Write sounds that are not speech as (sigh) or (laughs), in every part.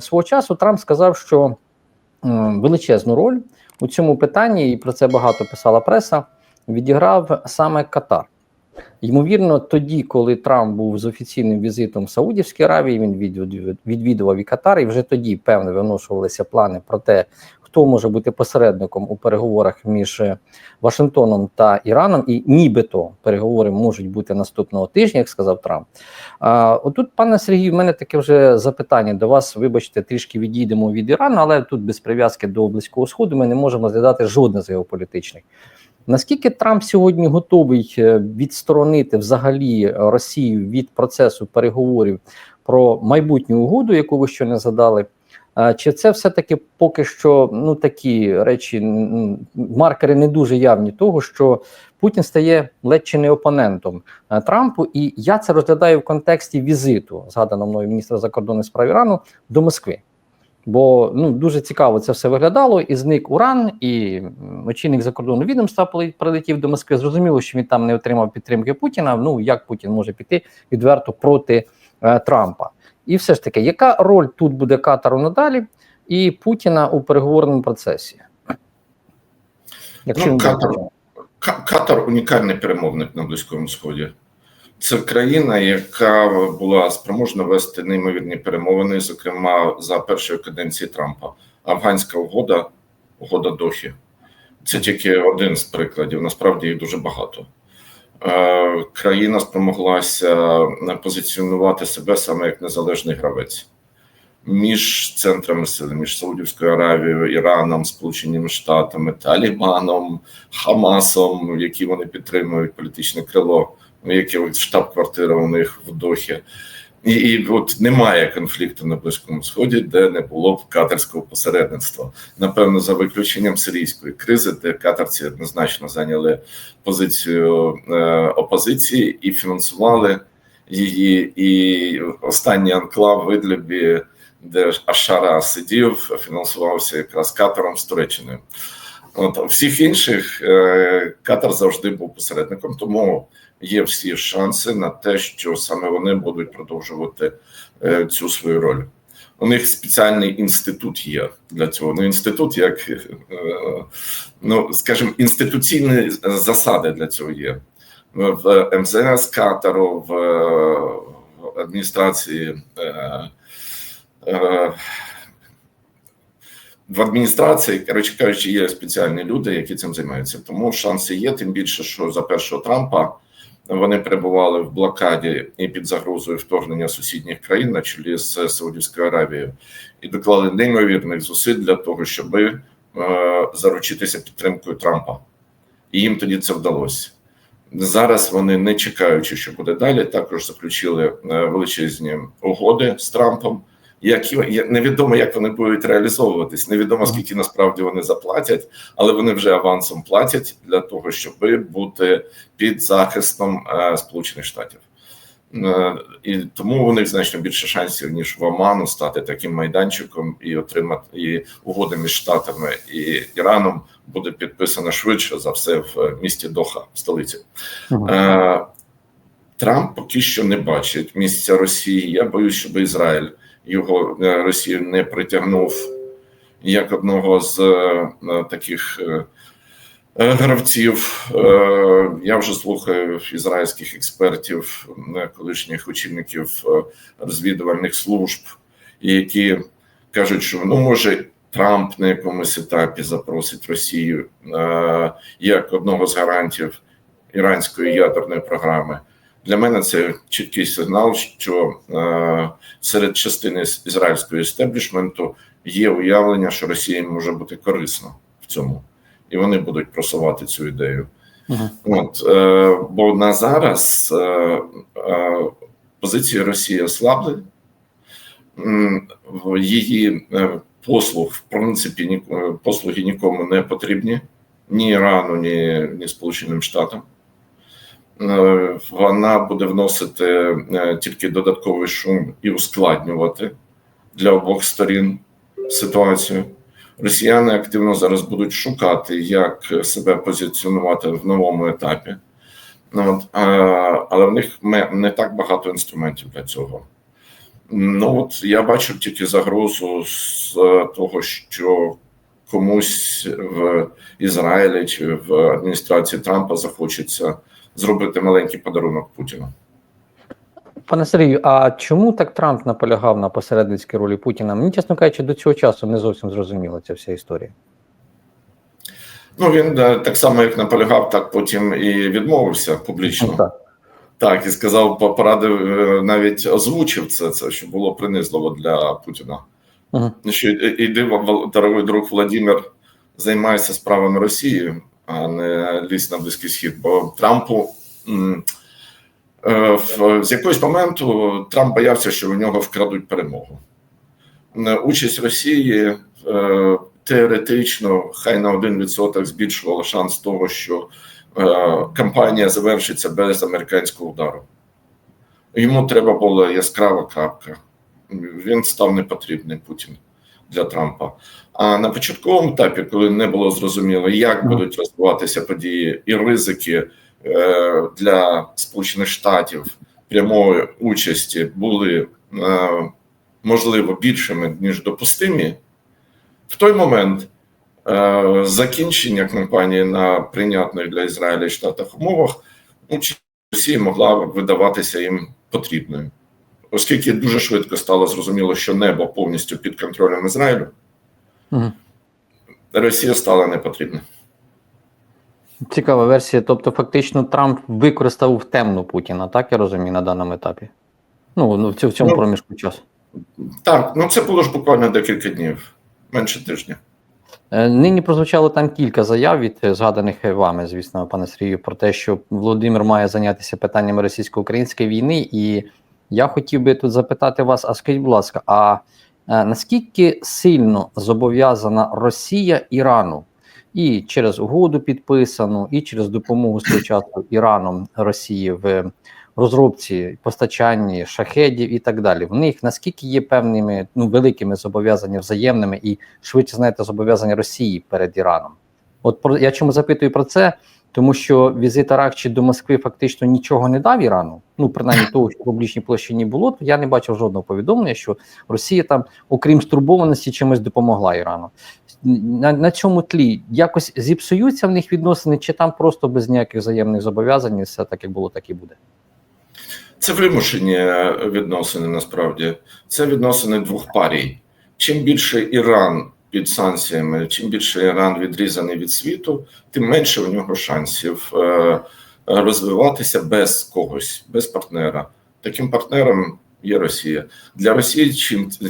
Свого часу Трамп сказав, що величезну роль у цьому питанні, і про це багато писала преса, відіграв саме Катар. Ймовірно, тоді, коли Трамп був з офіційним візитом в Саудівській Аравії, він відвідував, і Катар, і вже тоді певно виношувалися плани про те, хто може бути посередником у переговорах між е, Вашингтоном та Іраном, і нібито переговори можуть бути наступного тижня, як сказав Трамп. А, отут, пане Сергію, в мене таке вже запитання до вас. Вибачте, трішки відійдемо від Ірану, але тут без прив'язки до близького сходу ми не можемо розглядати жодне з геополітичних. Наскільки Трамп сьогодні готовий е, відсторонити взагалі Росію від процесу переговорів про майбутню угоду, яку ви ще не задали? Чи це все-таки поки що ну такі речі, маркери не дуже явні того, що Путін стає ледь чи не опонентом е, Трампу, і я це розглядаю в контексті візиту, згаданого мною міністра закордонних справ Ірану до Москви. Бо ну дуже цікаво це все виглядало, і зник Уран, і очільник закордонного відомства прилетів до Москви. Зрозуміло, що він там не отримав підтримки Путіна. Ну як Путін може піти відверто проти е, Трампа? І все ж таки, яка роль тут буде Катару надалі і Путіна у переговорному процесі? Якщо Ну, Катар- Катар унікальний перемовник на Близькому Сході. Це країна, яка була спроможна вести неймовірні перемовини, зокрема за першої каденції Трампа. Афганська угода, угода Дохі. Це тільки один з прикладів. Насправді їх дуже багато. Е, Країна спромоглася позиціонувати себе саме як незалежний гравець між центрами сили, між Саудівською Аравією, Іраном, Сполученими Штатами, Талібаном, Хамасом, які вони підтримують політичне крило, яке штаб-квартира у них в Дохі. І, і от немає конфлікту на Близькому Сході, де не було б катарського посередництва. Напевно, за виключенням сирійської кризи, де катарці однозначно зайняли позицію е, опозиції і фінансували її. І останній анклав в Ідлібі, де Ашара сидів, фінансувався якраз Катаром з Туреччиною. От всіх інших е, Катар завжди був посередником, тому є всі шанси на те, що саме вони будуть продовжувати е, цю свою роль. У них спеціальний інститут є для цього. Ну, інститут, як е, ну скажімо, інституційні засади для цього є в МЗС Катару, в адміністрації. В адміністрації, коротше кажучи, є спеціальні люди, які цим займаються. Тому шанси є. Тим більше, що за першого Трампа вони перебували в блокаді і під загрозою вторгнення сусідніх країн на чолі з Саудівською Аравією, і доклали неймовірних зусиль для того, щоб е, заручитися підтримкою Трампа. І їм тоді це вдалося. Зараз вони, не чекаючи, що буде далі, також заключили е, величезні угоди з Трампом які невідомо, як вони будуть реалізовуватись. Невідомо скільки насправді вони заплатять, але вони вже авансом платять для того, щоб бути під захистом е, Сполучених Штатів. Е, І тому у них значно більше шансів ніж в Оману стати таким майданчиком і отримати і угода між штатами і Іраном буде підписана швидше за все в місті Доха, столиці. Мгм. Е, Трамп поки що не бачить місця Росії. Я боюсь, щоб Ізраїль його е, Росію не притягнув як одного з е, таких е, гравців. Я вже слухаю ізраїльських експертів, колишніх очільників розвідувальних служб, які кажуть, що ну може. Трамп на якомусь етапі запросить Росію е, як одного з гарантів іранської ядерної програми. Для мене це чіткий сигнал, що е, серед частини ізраїльського істеблішменту є уявлення, що Росія їм може бути корисна в цьому, і вони будуть просувати цю ідею. Мгм. От е, бо на зараз е, е, позиції Росії ослабли, її е, послуг, в принципі, ні, е, послуги нікому не потрібні, ні Ірану, ні, ні Сполученим Штатам. Е, Вона буде вносити е, тільки додатковий шум і ускладнювати для обох сторін ситуацію. Росіяни активно зараз будуть шукати, як себе позиціонувати в новому етапі. От, але в них не так багато інструментів для цього. Ну от я бачив тільки загрозу з е, того, що комусь в Ізраїлі чи в адміністрації Трампа захочеться зробити маленький подарунок Путіну. Пане Сергію, а чому так Трамп наполягав на посередницькій ролі Путіна? Мені, чесно кажучи, до цього часу не зовсім зрозуміла ця вся історія. Ну він е, так само, як наполягав, так потім і відмовився публічно. Ну, так. Так, і сказав, порадив, е, навіть озвучив це, це що було принизливо для Путіна. Мгм. Що і- іди, дорогой друг Владимир, займайся справами Росії, а не лізь на Близький Схід. Бо Трампу е, з якогось моменту Трамп боявся, що у нього вкрадуть перемогу. Е, Участь Росії е, теоретично хай на 1% збільшувала шанс того, що кампанія завершиться без американського удару. Йому треба була яскрава крапка. Він став непотрібним Путін для Трампа. А на початковому етапі, коли не було зрозуміло, як будуть розвиватися події і ризики е, для Сполучених Штатів прямої участі були е, можливо більшими ніж допустимі, в той момент е, закінчення кампанії на прийнятних для Ізраїля і Штатах умовах участь Росії могла видаватися їм потрібною. Оскільки дуже швидко стало зрозуміло, що небо повністю під контролем Ізраїлю, Мгм. Росія стала непотрібна. Цікава версія. Тобто, фактично, Трамп використав в темну Путіна, так я розумію, на даному етапі. Ну, ну в цьому, Ну, проміжку часу. Так, ну це було ж буквально декілька днів, менше тижня. Е, Нині прозвучало там кілька заяв від е, згаданих вами, звісно, пане Сергію, про те, що Володимир має зайнятися питаннями російсько-української війни. І я хотів би тут запитати вас: а скажіть, будь ласка, а е, наскільки сильно зобов'язана Росія Ірану і через угоду підписану, і через допомогу спочатку Іраном Росії в розробці, постачанні шахедів і так далі? В них наскільки є певними ну великими зобов'язаннями взаємними і швидше знаєте зобов'язання Росії перед Іраном. От про я чому запитую про це, тому що візит Аракчі до Москви фактично нічого не дав Ірану. Ну принаймні (laughs) того, що в публічній площині було, то я не бачив жодного повідомлення, що Росія там, окрім стурбованості, чимось допомогла Ірану. На, на цьому тлі якось зіпсуються в них відносини, чи там просто без ніяких взаємних зобов'язань, все так як було, так і буде. Це вимушені відносини насправді. Це відносини двох парій. Чим більше Іран під санкціями, чим більше Іран відрізаний від світу, тим менше у нього шансів е, розвиватися без когось, без партнера. Таким партнером є Росія. Для Росії,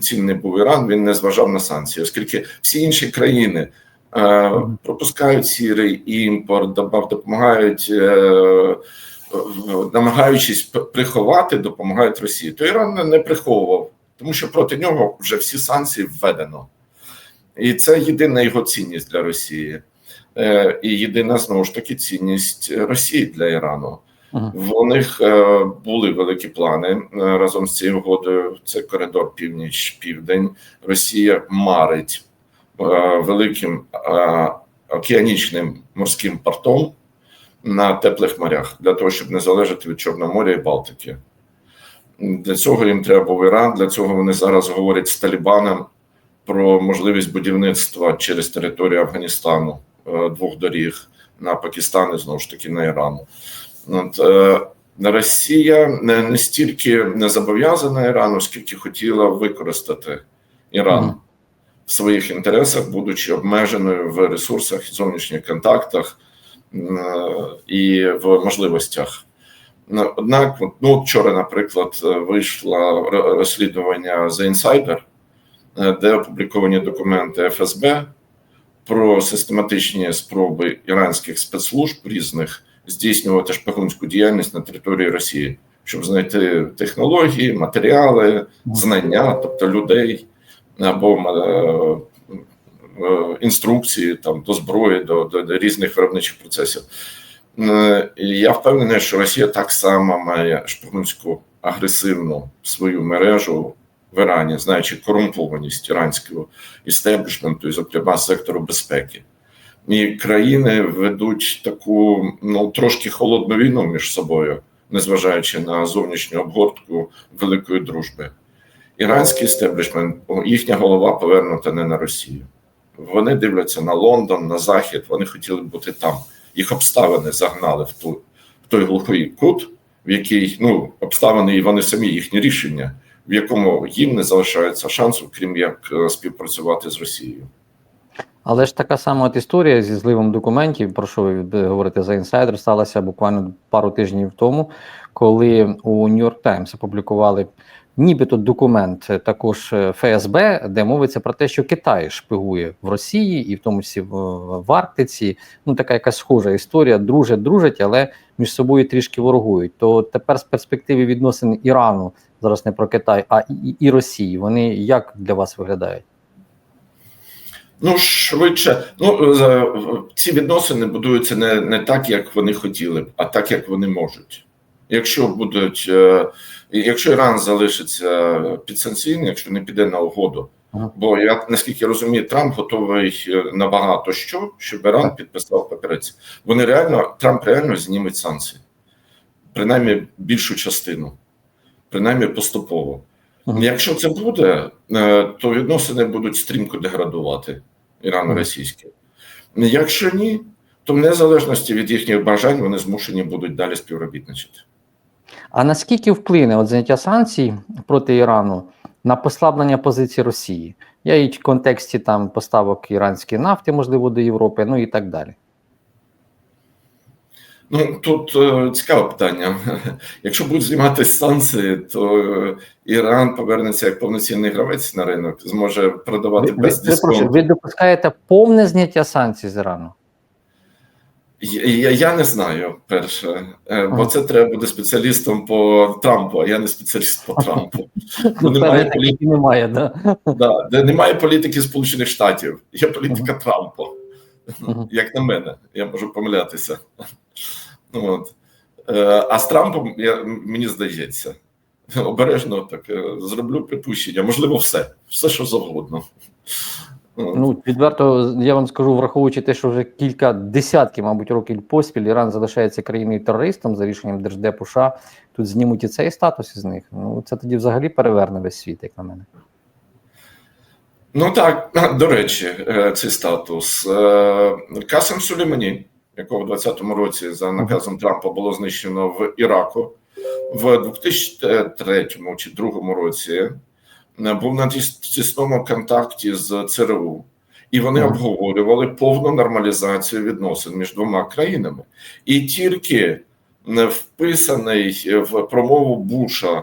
чим не був Іран, він не зважав на санкції, оскільки всі інші країни е, пропускають сірий імпорт, допомагають. Е, намагаючись приховати, допомагають Росії. То Іран не приховував, тому що проти нього вже всі санкції введено. І це єдина його цінність для Росії. Е, І єдина знову ж таки цінність Росії для Ірану. Ага. В них е, були великі плани е, разом з цією угодою. Це коридор північ-південь. Росія марить великим океанічним морським портом на теплих морях для того, щоб не залежати від Чорного моря і Балтики. Для цього їм треба був Іран. Для цього вони зараз говорять з Талібаном про можливість будівництва через територію Афганістану е, двох доріг на Пакистан і знову ж таки на Іран. От, е, Росія не, не стільки не зобов'язана Ірану, скільки хотіла використати Іран Мгм. в своїх інтересах, будучи обмеженою в ресурсах, зовнішніх контактах е, і в можливостях. Ну, Однак, ну вчора, наприклад, е, вийшло розслідування The Insider, е, де опубліковані документи ФСБ про систематичні спроби іранських спецслужб різних здійснювати шпигунську діяльність на території Росії, щоб знайти технології, матеріали, знання, тобто людей або е, е, інструкції там до зброї, до, до, до різних виробничих процесів. Е, Я впевнений, що Росія так само має шпигунську агресивну свою мережу в Ірані, знаючи корумпованість іранського істеблішменту, і, зокрема, сектору безпеки. І країни ведуть таку ну трошки холодну війну між собою, незважаючи на зовнішню обгортку великої дружби. Іранський стеблішмент, їхня голова повернута не на Росію. Вони дивляться на Лондон, на Захід. Вони хотіли бути там. Їх обставини загнали в ту в той глухий кут, в який ну обставини і вони самі їхні рішення, в якому їм не залишається шансу, крім як е, співпрацювати з Росією. Але ж така сама от історія зі зливом документів, про що ви е, говорите за інсайдер, сталася буквально пару тижнів тому, коли у Нью-Йорк Таймс опублікували нібито документ е, також ФСБ, де мовиться про те, що Китай шпигує в Росії і в тому числі в, Арктиці. Ну така якась схожа історія. Дружать, дружать, але між собою трішки ворогують. То тепер з перспективи відносин Ірану зараз не про Китай, а і, і Росії. Вони як для вас виглядають? Ну, швидше, ну ці відносини будуються не, не так, як вони хотіли б, а так, як вони можуть. Якщо будуть, е, якщо Іран залишиться підсанкційний, якщо не піде на угоду, Ага. бо я наскільки розумію, Трамп готовий е, на багато що, щоб Іран підписав папірець. Вони реально Трамп реально зніметь санкції, принаймні більшу частину, принаймні поступово. Мгм. Якщо це буде, е, то відносини будуть стрімко деградувати ірано-російські. Якщо ні, то в незалежності від їхніх бажань вони змушені будуть далі співробітничати. А наскільки вплине от зняття санкцій проти Ірану на послаблення позиції Росії? Я і в контексті там поставок іранської нафти, можливо, до Європи, ну і так далі. Ну тут е, цікаве питання. (laughs) Якщо будуть зніматися санкції, то е, Іран повернеться як повноцінний гравець на ринок, зможе продавати Ви, ви, без перепрошую, дисконту. ви допускаєте повне зняття санкцій з Ірану? Я, я, я не знаю перше, е, бо це треба буде спеціалістом по Трампу, а я не спеціаліст по Трампу. (laughs) Ну, немає таких немає, да? Да, де немає політики Сполучених Штатів, є політика Трампа. Мгм. Як на мене, я можу помилятися. Ну, От. Е, А з Трампом я, мені здається, обережно так е, зроблю припущення, можливо, все, все, що завгодно. Ну, відверто, я вам скажу, враховуючи те, що вже кілька десятків, мабуть, років поспіль Іран залишається країною терористом за рішенням Держдепу США, тут знімуть і цей статус із них. Ну, це тоді взагалі переверне весь світ, як на мене. Ну так, до речі, е, цей статус. Е, Касем Сулеймані, якого в 2020 році за наказом Трампа було знищено в Іраку, в 2003 чи 2002 році е, був на тісному контакті з ЦРУ, і вони обговорювали повну нормалізацію відносин між двома країнами. І тільки вписаний в промову Буша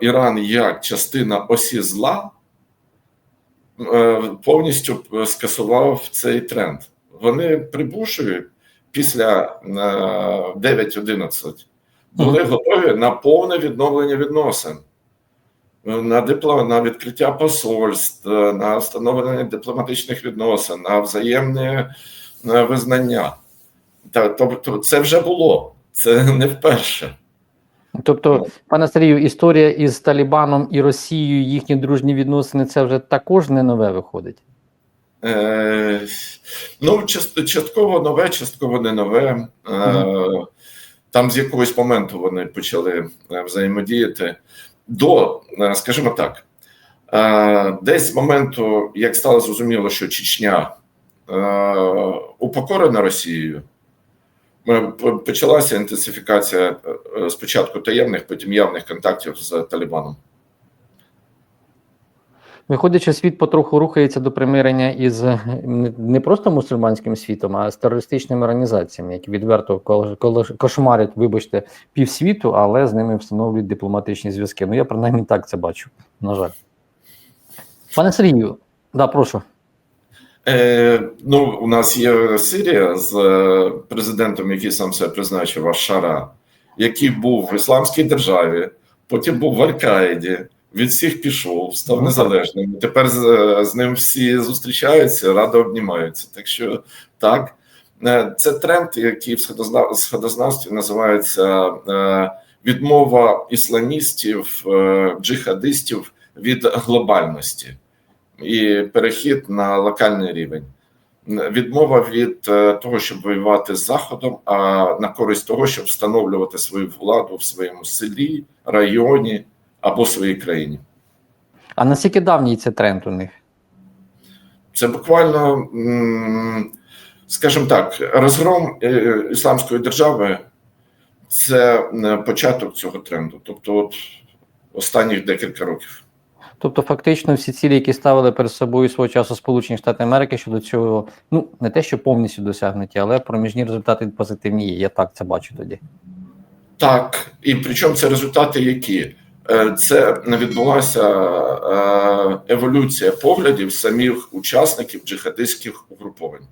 Іран як частина осі зла повністю е, скасував цей тренд. Вони при Бушеві після е, 9-11 були готові на повне відновлення відносин. Е, На дипло, на відкриття посольств, е, на встановлення дипломатичних відносин, на взаємне е, визнання. Тобто, це вже було, це не вперше. Тобто, пане Сергію, історія із Талібаном і Росією, їхні дружні відносини, це вже також не нове виходить. Е, ну, частково нове, частково не нове. Е, там з якогось моменту вони почали е, взаємодіяти. До, е, скажімо так, е, десь з моменту, як стало зрозуміло, що Чечня е, упокорена Росією, почалася інтенсифікація е, спочатку таємних, потім явних контактів з Талібаном. Виходячи, світ потроху рухається до примирення із е, не- просто мусульманським світом, а з терористичними організаціями, які відверто кошмарять, вибачте, півсвіту, але з ними встановлюють дипломатичні зв'язки. Ну я принаймні так це бачу. На жаль, пане Сергію, да, прошу. Е, ну, у нас є Сирія з е, президентом, який сам себе призначив Ашара, який був в ісламській державі, потім був в Аль-Каїді, від всіх пішов, став незалежним. Тепер з, з ним всі зустрічаються, радо обнімаються. Так що так, Е, це тренд, який в сходозна- сходознавстві називається е, відмова ісламістів, е, джихадистів від глобальності і перехід на локальний рівень. Відмова від е, того, щоб воювати з Заходом, а на користь того, щоб встановлювати свою владу в своєму селі, районі або своїй країні. А наскільки давній це тренд у них? Це буквально, скажімо так, розгром е, ісламської держави це початок цього тренду. Тобто, от останніх декілька років. Тобто, фактично, всі цілі, які ставили перед собою свого часу Сполучені Штати Америки щодо цього, ну не те, що повністю досягнуті, але проміжні результати позитивні є. Я так це бачу тоді. Так, і причому це результати які? Е, Це відбулася е, еволюція поглядів самих учасників джихадистських угруповань.